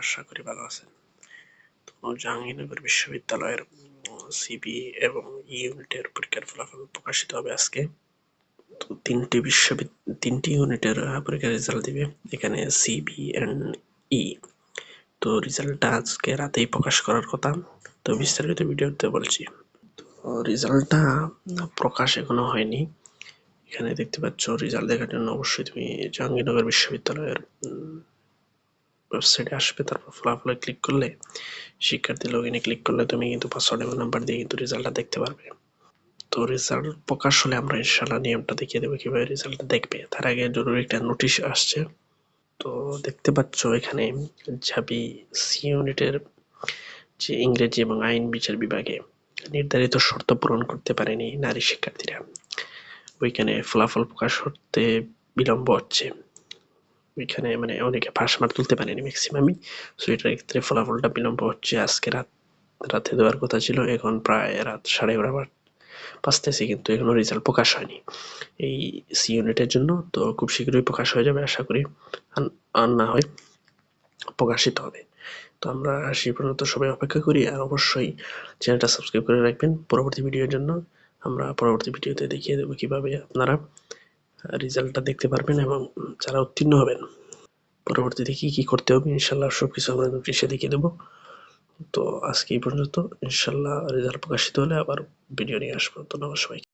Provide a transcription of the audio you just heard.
আশা করি ভালো আছেন। তো জাহাঙ্গীরনগর বিশ্ববিদ্যালয়ের সিবি এবং ইউনিটের পরীক্ষার ফলাফল প্রকাশিত হবে আজকে। তো তিনটি বিশ্ববিদ্যালয় তিনটি ইউনিটের পরীক্ষার রেজাল্ট দিবে এখানে সিবি অ্যান্ড ই তো রেজাল্টটা আজকে রাতেই প্রকাশ করার কথা। তো বিস্তারিত ভিডিওতে বলছি। তো রেজাল্টটা প্রকাশ এখনও হয়নি। এখানে দেখতে পাচ্ছ রেজাল্ট দেখার জন্য অবশ্যই তুমি জাহাঙ্গীরনগর বিশ্ববিদ্যালয়ের ওয়েবসাইটে আসবে, তারপর ফলাফলে ক্লিক করলে, শিক্ষার্থী লগ ইনে ক্লিক করলে তুমি কিন্তু পাসওয়ার্ড এবং নাম্বার দিয়ে কিন্তু রেজাল্টটা দেখতে পারবে। তো রেজাল্ট প্রকাশ হলে আমরা ইনশাল্লাহ নিয়মটা দেখিয়ে দেবো কীভাবে রেজাল্টটা দেখবে। তার আগে জরুরি একটা নোটিশ আসছে। তো দেখতে পাচ্ছ এখানে ঝাবি সি ইউনিটের যে ইংরেজি এবং আইন বিচার বিভাগে নির্ধারিত শর্ত পূরণ করতে পারেনি নারী শিক্ষার্থীরা। ওইখানে ফলাফল প্রকাশ করতে বিলম্ব হচ্ছে। ওইখানে মানে অনেকে ফার্স্ট মার্ক তুলতে পারেনি ম্যাক্সিমামই সো এটার ক্ষেত্রে ফলাফলটা বিলম্ব হচ্ছে আজকে রাত, রাতে দেওয়ার কথা ছিল। এখন প্রায় রাত সাড়ে এগারো বাজতেছে কিন্তু এখনও রেজাল্ট প্রকাশ হয়নি। এই সি ইউনিটের জন্য তো খুব শীঘ্রই প্রকাশ হয়ে যাবে আশা করি। আর না হয় প্রকাশিত হবে। তো আমরা সেই পর্যন্ত। সবাই অপেক্ষা করি আর অবশ্যই চ্যানেলটা সাবস্ক্রাইব করে রাখবেন। পরবর্তী ভিডিওর জন্য আমরা পরবর্তী ভিডিওতে দেখিয়ে দেবো কীভাবে আপনারা রেজাল্টটা দেখতে পারবেন এবং যারা উত্তীর্ণ হবেন, পরবর্তীতে কি কি করতে হবে ইনশাল্লাহ সব কিছু আমরা নোটিশে দেখিয়ে দেবো। তো আজকে এই পর্যন্ত ইনশাল্লাহ রেজাল্ট প্রকাশিত হলে আবার ভিডিও নিয়ে আসব। ধন্যবাদ সবাইকে।